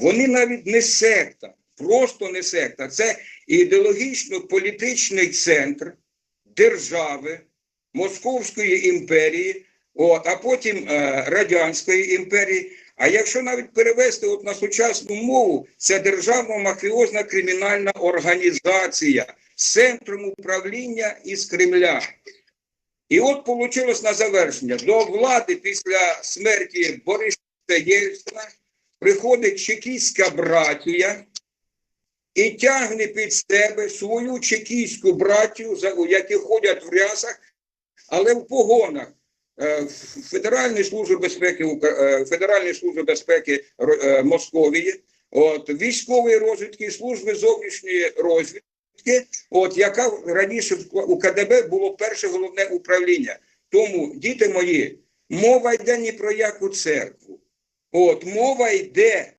Вони навіть не секта, просто не секта. Це ідеологічно-політичний центр держави Московської імперії, от, а потім е, Радянської імперії. А якщо навіть перевести от на сучасну мову, це державна мафіозна кримінальна організація з центром управління із Кремля. І от вийшло на завершення. До влади після смерті Бориса Єльцина приходить чекістська братія і тягне під себе свою чекістську братію, які ходять в рясах, але в погонах. Е, Федеральної служби безпеки е, Федеральної служби безпеки е, Московії, от військової розвідки, служби зовнішньої розвідки, от яка раніше у КДБ було перше головне управління. Тому, діти мої, мова йде ні про яку церкву. От мова йде